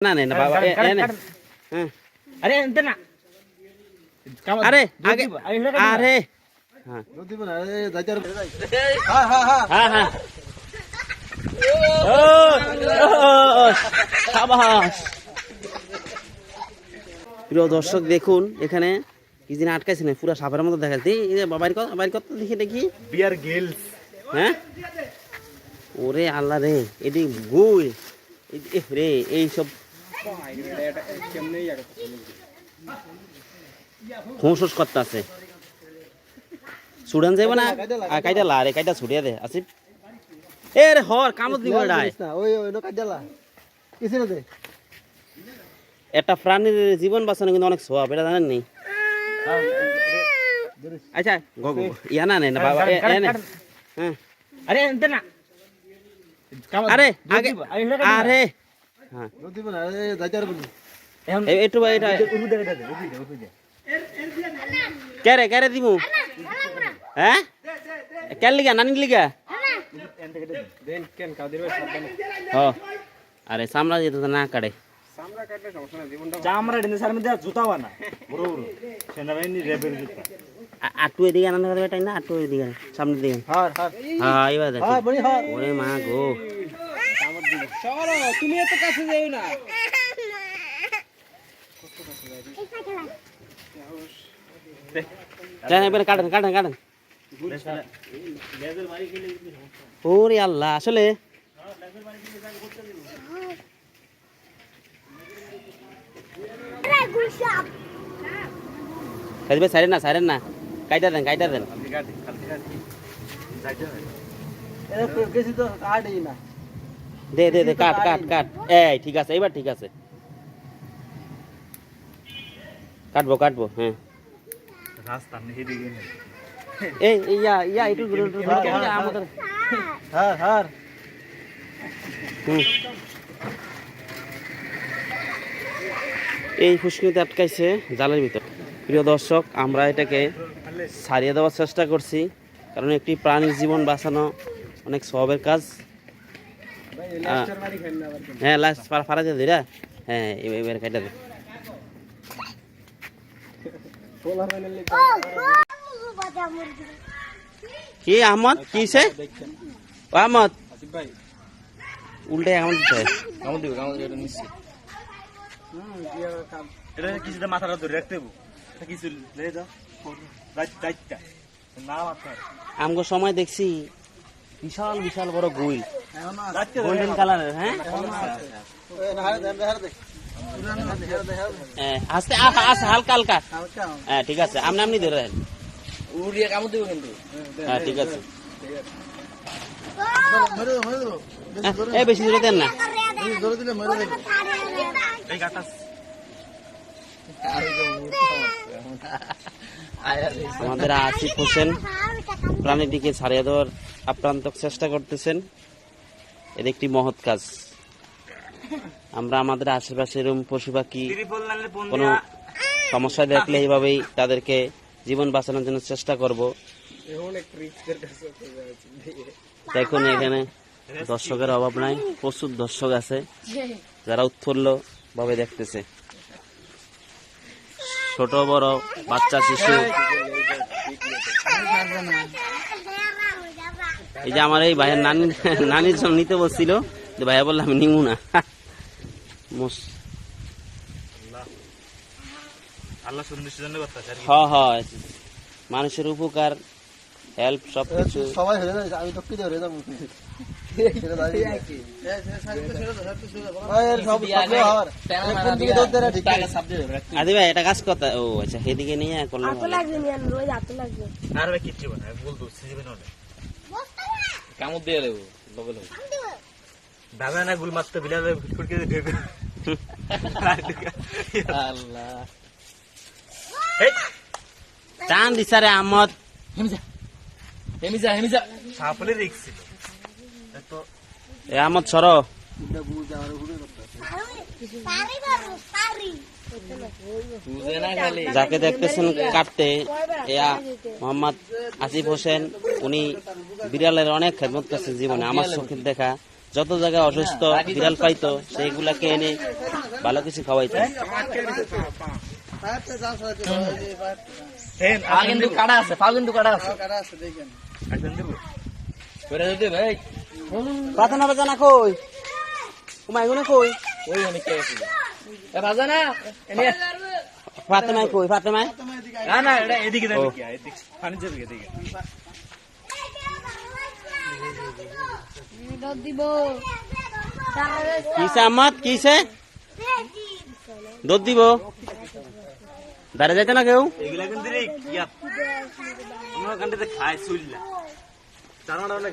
না না না বাবা এ- এ নে। হ্যাঁ। আরে এনতে না। আরে আগে আরে এটা কাটবো না। আরে হ্যাঁ হ্যাঁ হ্যাঁ। হ্যাঁ হ্যাঁ। হ্যাঁ প্রিয় দর্শক দেখুন এখানে কি দিন আটকাইছে না পুরো সাপের মতো দেখা যাচ্ছে কর তো দেখি দেখি। বিয়ার গেলস হ্যাঁ? ওরে আল্লাহ রে এটি গুই। রে এইসব হুঁস করতে আছে সুডান যাইব না? আর কাইটা লা রে কাইটা ছুটিয়া দে আসিফ। এ রে হর কামত দিব ডাই একটা প্রাণীর জীবন বাঁচানো কিন্তু অনেক সোয়াব এটা জানেন নি? আচ্ছা গো গো, ইয়া না নে বাবা এ- নে। হ্যাঁ। আরে এনতে না। আরে আগে। আরে হ্যাঁ। একটু দে এটা কেরে কেরে দিমু? হ্যাঁ? কেন লিগা নানি লিগা? আরে সামলা যেত না কাটে। আটু এদিকে আনন্দ করবে না? আটু এদিকে সামনের দিকে হ্যাঁ এবার ওরে মা গো। তুমি এত কাছে যাও না। যান এবার কাটেন কাটেন কাটেন। ওরে আল্লাহ আসলে সাইড সাইডেন না সাইডেন না। কাইটা দেন কাইটা দেন। কেসি তো কাটই না। দে দে দে কাট কাট কাট। এই ঠিক আছে এবার ঠিক আছে। কাটবো কাটবো হ্যাঁ। রাস্তা নেই দিকে নেই। এই ইয়া ইয়া একটু একটু একটু ধরে আমাদের হার হার হুম। এই ফুসকুনিতে আটকাইছে জালের ভিতর। প্রিয় দর্শক আমরা এটাকে ছাড়িয়ে দেওয়ার চেষ্টা করছি। কারণ একটি প্রাণীর জীবন বাঁচানো অনেক সবের কাজ। হ্যাঁ লাস্ট ফারা দিয়ে দিরা হ্যাঁ এবার কাটা দে। কি আহমদ? কি সে আহমদ। উল্টে আহমদ দিতে দিবে কামড় দিবে নিশ্চয় এটা কিছুটা মাথাটা ধরে রাখতে এটা কিছু যাও। দায়িত্বটা না মাথা আমগো সময় দেখছি। বিশাল বিশাল বড় গুইল দায়িত্ব গোল্ডেন কালারের হ্যাঁ? হ্যাঁ, আস্তে আস্তে হালকা হালকা। হ্যাঁ ঠিক আছে। আমনি আমনি ধরে রাখেন। উড়িয়ে কামড় দিবে কিন্তু। হ্যাঁ ঠিক আছে। হ্যাঁ, এই বেশি দূরে দেন না। এই গাটা আমাদের আসিফ হোসেন প্রাণীটিকে ছাড়িয়ে দেওয়ার আপ্রান্ত চেষ্টা করতেছেন। এর একটি মহৎ কাজ। আমরা আমাদের আশেপাশে এরকম পশু পাখি কোনো সমস্যা দেখলে এইভাবেই তাদেরকে জীবন বাঁচানোর জন্য চেষ্টা করব। দেখুন এখানে দর্শকের অভাব নাই প্রচুর দর্শক আছে যারা উৎফুল্ল ভাবে দেখতেছে। ছোট বড় বাচ্চা শিশু। এই যে আমার এই ভাইয়ের নানি নানির জন্য নিতে বলছিল যে ভাইয়া বললাম আমি নিমু না। মানুষের উপকার হেল্প সব কিছু সবাই হয়ে যায় আমি তো কি হয়ে যাব। আদি ভাই এটা কাজ কথা ও আচ্ছা সেদিকে নিয়ে করলে হাতে লাগবে নি রোজ হাতে লাগবে। আর ভাই কিচ্ছু না কামড় দিয়ে দেবো? লগে লগে দাদা না গুল মারতে বিলালে ফুটকে ঢেকে আল্লাহ। টান দিছারে আমত হেমিজা হেমিজা হেমিজা। সাপলে রিক্স ছিল তো এ আমত সর। যাকে দেখতেছেন কাটতে এয়া মোহাম্মদ আসিফ হোসেন উনি বিড়ালের অনেক খেদমত করছে জীবনে। আমার চোখের দেখা যত জায়গায় অসুস্থ বিড়াল পাইতো সেইগুলাকে এনে ভালো কিছু খাওয়াইতো। কিন্তু কাটা আছে পা কিন্তু কাটা আছে করে দিতে ভাই প্রার্থনা বাজানা কই? এগুলো কই? ওই অনেক বাজা না এনে কই প্রার্থনায় না না এটা এদিকে যাবে কি এদিকে। পানি যাবে এদিকে দিব কিসে আম্মাদ? কিসে? দুধ দিব। দাঁড়ে যাইতে না কেউ? এগুলা কিন্তু রে আমরা কান্ডে খাই সুইলা চারণা অনেক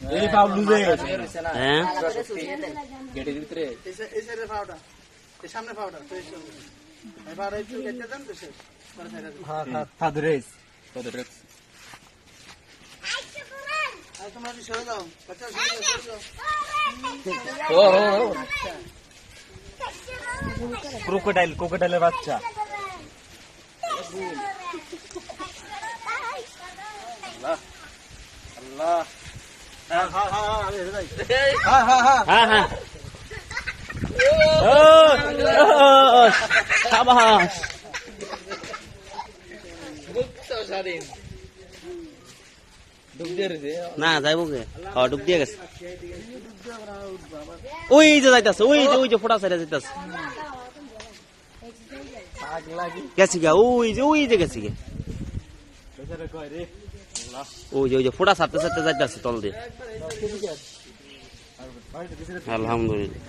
এই পাও লুজে গেছে হ্যাঁ গেটের ভিতরে ফাদরেস কত ড্রেস ও ও ও ক্রোকোডাইল ক্রোকোডাইলের বাচ্চা। আল্লাহ হ্যাঁ হ্যাঁ হ্যাঁ হ্যাঁ হ্যাঁ হ্যাঁ হ্যাঁ ও, ও, ও, সাবাস মুক্ত স্বাধীন ডুব দিয়ে না, যাইব কে হ, ডুব দিয়ে গেছে। ওই যে যাইতাছে ওই যে ওই যে ফোটা সাইডে যাইতাছে। গেছি গা ওই যে ওই যে গেছি গে। ওই যে ওই যে ফোটা সারতে সারতে আছে তল দিয়ে। আলহামদুলিল্লাহ।